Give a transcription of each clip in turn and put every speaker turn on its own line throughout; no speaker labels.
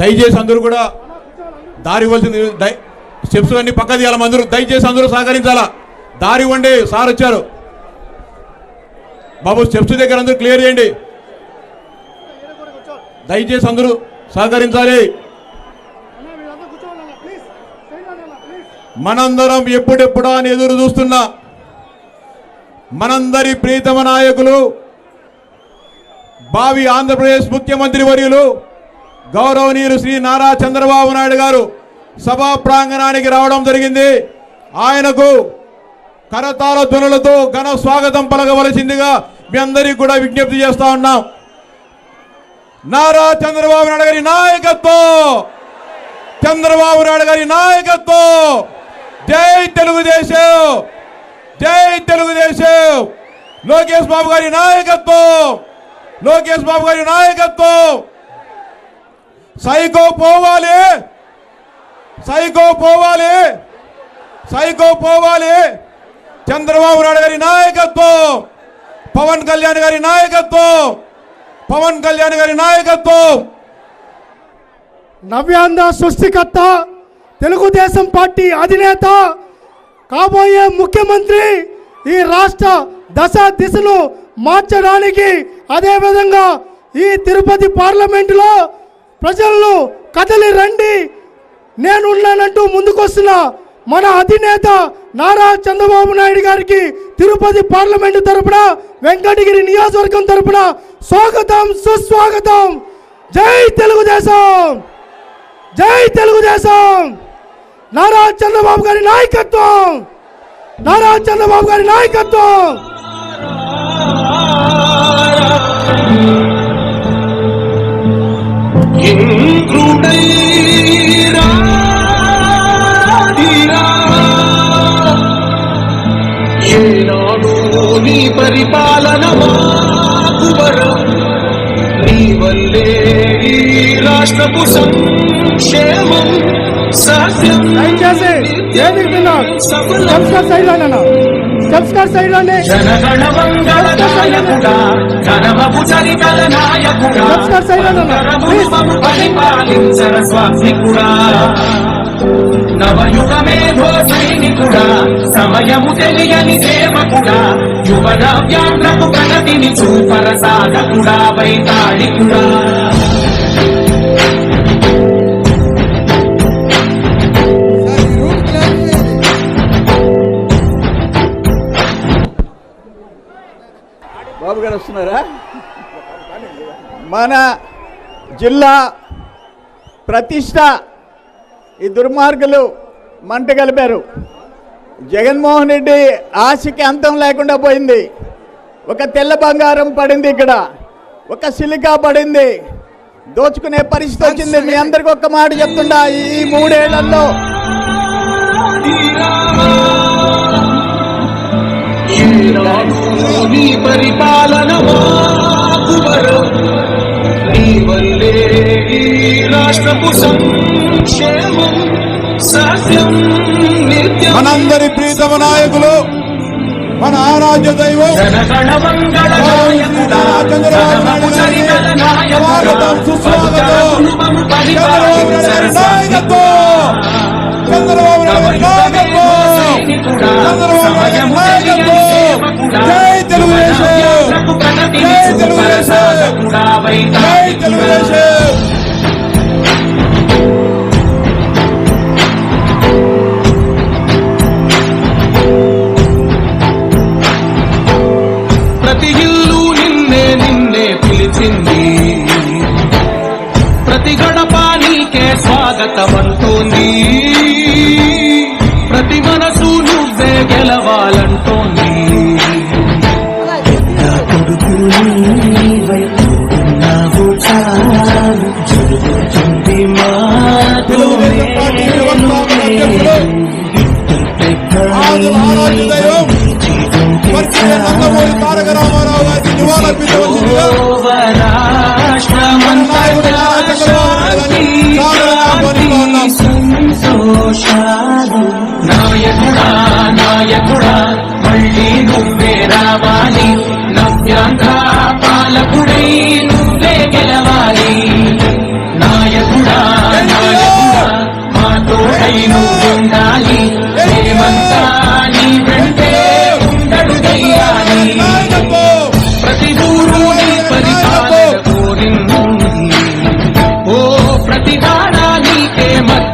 దయచేసి అందరూ కూడా దారి ఇవ్వాల్సింది స్టెప్స్ అన్ని పక్క తీయాలి. అందరూ దయచేసి అందరూ సహకరించాలా? దారి ఇవ్వండి. సార్ వచ్చారు. బాబు స్టెప్స్ దగ్గర అందరూ క్లియర్ చేయండి. దయచేసి అందరూ సహకరించాలి. మనందరం ఎప్పుడెప్పుడా అని ఎదురు చూస్తున్నా మనందరి ప్రీతమ నాయకులు భావి ఆంధ్రప్రదేశ్ ముఖ్యమంత్రి వర్యులు గౌరవనీయులు శ్రీ నారా చంద్రబాబు నాయుడు గారు సభా ప్రాంగణానికి రావడం జరిగింది. ఆయనకు కరతాళ ధ్వనులతో ఘన స్వాగతం పలకవలసిందిగా మీ అందరికీ కూడా విజ్ఞప్తి చేస్తా ఉన్నాం. నారా చంద్రబాబు నాయుడు గారి నాయకత్వం! చంద్రబాబు నాయుడు గారి నాయకత్వం! జై తెలుగుదేశం! జై తెలుగుదేశం! లోకేష్ బాబు గారి నాయకత్వం! లోకేష్ బాబు గారి నాయకత్వం! సైకో పోవాలి. సైకో పోవాలి. సైకో పోవాలి. చంద్రబాబు నాయుడు గారి నాయకత్వం. పవన్ కళ్యాణ్ గారి నాయకత్వం. పవన్ కళ్యాణ్ గారి నాయకత్వం.
నవ్యాంధ్ర సృష్టికర్త తెలుగుదేశం పార్టీ అధినేత కాబోయే ముఖ్యమంత్రి ఈ రాష్ట్ర దశ దిశను మార్చడానికి అదేవిధంగా ఈ తిరుపతి పార్లమెంటులో ప్రజలను కదలి రండి. నేనున్నానంటూ ముందుకొస్తున్న మన అధినేత నారా చంద్రబాబు నాయుడు గారికి తిరుపతి పార్లమెంటు తరపున వెంకటగిరి నియోజకవర్గం తరపున స్వాగతం సుస్వాగతం. జై తెలుగుదేశం! జై తెలుగుదేశం! నారా చంద్రబాబు గారి నాయకత్వం! నారా చంద్రబాబు గారి నాయకత్వం!
రాష్ట్రపు సంక్షేమం సత్యం
దయచేసి ఏది స్టెప్స్ కార్ సైడ్లోనే స్టెప్స్ కార్ సైడ్లోనే సైలన్న. ప్లీజ్.
రూపము పరిపాలించర స్వామికుడా నవయుగమేధో సైనికుడా సమయము తెలియని సేవకుడా యువన వ్యాంధ్రపు ప్రగతిని చూపర సాధకుడా వైతాళికుడా.
బాబు గారు వస్తున్నారా? మన జిల్లా ప్రతిష్ట ఈ దుర్మార్గులు మంట కలిపారు. జగన్మోహన్ రెడ్డి ఆశకి అంతం లేకుండా పోయింది. ఒక తెల్ల బంగారం పడింది ఇక్కడ. ఒక సిలికా పడింది. దోచుకునే పరిస్థితి వచ్చింది. మీ అందరికి ఒక్క మాట చెప్తుండా ఈ మూడేళ్ళలో?
ఈనాడు నీ పరిపాలన మాకు వరం నీ వల్లే ఈ రాష్ట్రపు సంక్షేమం సత్యం నిత్యం.
మనందరి ప్రీతమ నాయకులు మన ఆరాధ్య దైవం. స్వాగతం సుస్వాగతం. చంద్రబాబు నాయుడు నాయకత్వం. తెలుగుదేశం!
ప్రతి ఇల్లు నిన్నే నిన్నే పిలిచింది. ప్రతి గడప నీకే స్వాగతమంటోంది. ప్రతి మనసు నువ్వే గెలవాలంటోంది.
వర్కింగ్ నందమూరి తారక రామారావు గారికి నివాళులర్పించవలసిందిగా నాయకుడు నారా చంద్రబాబు
నాయకుడా నాయకుడా మళ్ళీ నువ్వే రావాలి నవ్యాంధ్ర పాలకుడై నువ్వే గెలవాలి నాయకుడా తోడై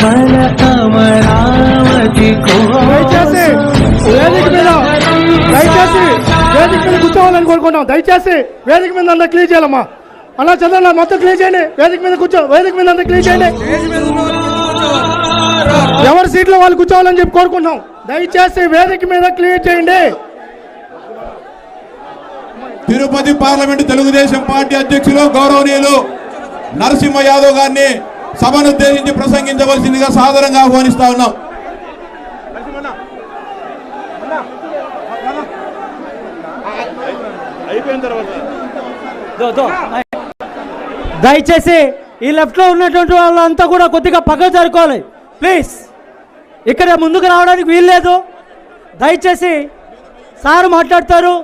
కల అమరావతి
దయచేసి వేదిక మీద దయచేసి వేదిక మీద కూర్చోవాలని కోరుకుంటాం దయచేసి వేదిక మీద అంతా క్లియర్ చేయాలమ్మా. అలా చదవండి మొత్తం క్లియర్ చేయండి. వేదిక మీద కూర్చో వేదిక మీద అంతా క్లియర్ చేయండి. ఎవరి సీట్లో వాళ్ళు కూర్చోవాలని చెప్పి కోరుకుంటున్నాం. దయచేసి వేదిక మీద క్లియర్ చేయండి.
తిరుపతి పార్లమెంటు తెలుగుదేశం పార్టీ అధ్యక్షులు గౌరవనీయులు నరసింహ యాదవ్ గారిని సభను ఉద్దేశించి ప్రసంగించవలసిందిగా సాదరంగా ఆహ్వానిస్తా ఉన్నాం.
దయచేసి ఈ లెఫ్ట్లో ఉన్నటువంటి వాళ్ళంతా కూడా కొద్దిగా పక్క జరుకోవాలి. ప్లీజ్. ఇక్కడ ముందుకు రావడానికి వీల్లేదు దయచేసి సార్ మాట్లాడతారు.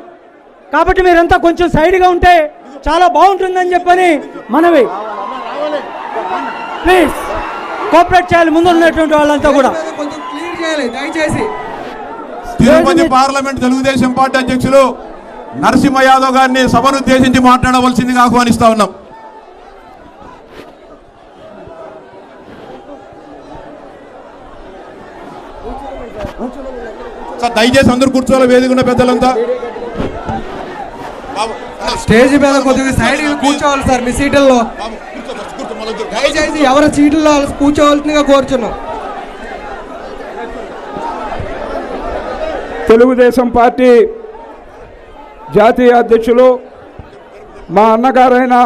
కాబట్టి మీరంతా కొంచెం సైడ్గా ఉంటే చాలా బాగుంటుందని చెప్పని మనవి. ప్లీజ్. కోఆపరేట్ చేయాలి ముందు ఉన్నటువంటి వాళ్ళంతా కూడా.
కొంచెం క్లియర్ చేయాలి దయచేసి.
తిరుపతి పార్లమెంట్ తెలుగుదేశం పార్టీ అధ్యక్షులు నరసింహ యాదవ్ గారిని సభను ఉద్దేశించి మాట్లాడవలసిందిగా ఆహ్వానిస్తా ఉన్నాం. సార్ దయచేసి అందరూ కూర్చోవాలి వేదిక ఉన్న పెద్దలంతా. బాబు,
స్టేజ్ మీద కొద్దిగా సైడ్ కూర్చోవాలి సార్ మీ సీట్లలో. దయచేసి ఎవరి సీట్లలో వాళ్ళు కూర్చోవలసిందిగా కోరుచున్నాం.
తెలుగుదేశం పార్టీ జాతీయ అధ్యక్షులు మా అన్నగారైన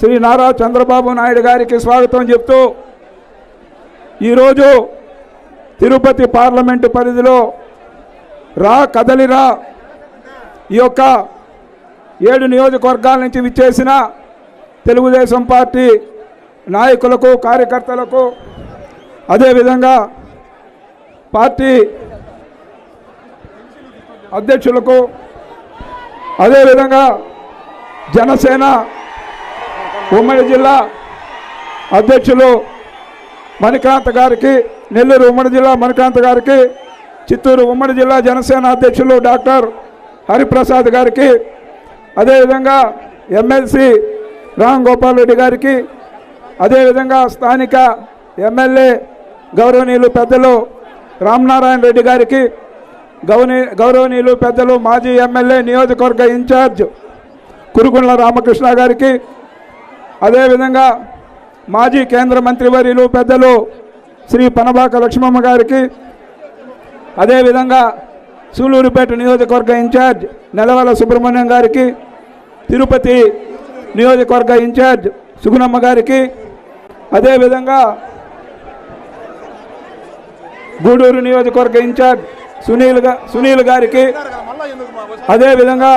శ్రీ నారా చంద్రబాబు నాయుడు గారికి స్వాగతం చెప్తూ ఈరోజు తిరుపతి పార్లమెంటు పరిధిలో రా కదలిరా ఈ యొక్క ఏడు నియోజకవర్గాల నుంచి విచ్చేసిన తెలుగుదేశం పార్టీ నాయకులకు కార్యకర్తలకు అదేవిధంగా పార్టీ అధ్యక్షులకు అదేవిధంగా జనసేన ఉమ్మడి జిల్లా అధ్యక్షులు మణికాంత్ గారికి నెల్లూరు ఉమ్మడి జిల్లా మణికాంత్ గారికి చిత్తూరు ఉమ్మడి జిల్లా జనసేన అధ్యక్షులు డాక్టర్ హరిప్రసాద్ గారికి అదేవిధంగా ఎమ్మెల్సీ రామ్ గోపాల్ రెడ్డి గారికి అదేవిధంగా స్థానిక ఎమ్మెల్యే గౌరవనీయులు పెద్దలు రామనారాయణ రెడ్డి గారికి గౌని గౌరవనీయులు పెద్దలు మాజీ ఎమ్మెల్యే నియోజకవర్గ ఇన్ఛార్జ్ కురుగుండ్ల రామకృష్ణ గారికి అదేవిధంగా మాజీ కేంద్ర మంత్రివర్యులు పెద్దలు శ్రీ పనబాక లక్ష్మమ్మ గారికి అదేవిధంగా సూలూరుపేట నియోజకవర్గ ఇన్ఛార్జ్ నెలవల సుబ్రహ్మణ్యం గారికి తిరుపతి నియోజకవర్గ ఇన్ఛార్జ్ సుగుణమ్మ గారికి అదేవిధంగా గూడూరు నియోజకవర్గ ఇన్ఛార్జ్ సునీల్గా సునీల్ గారికి అదేవిధంగా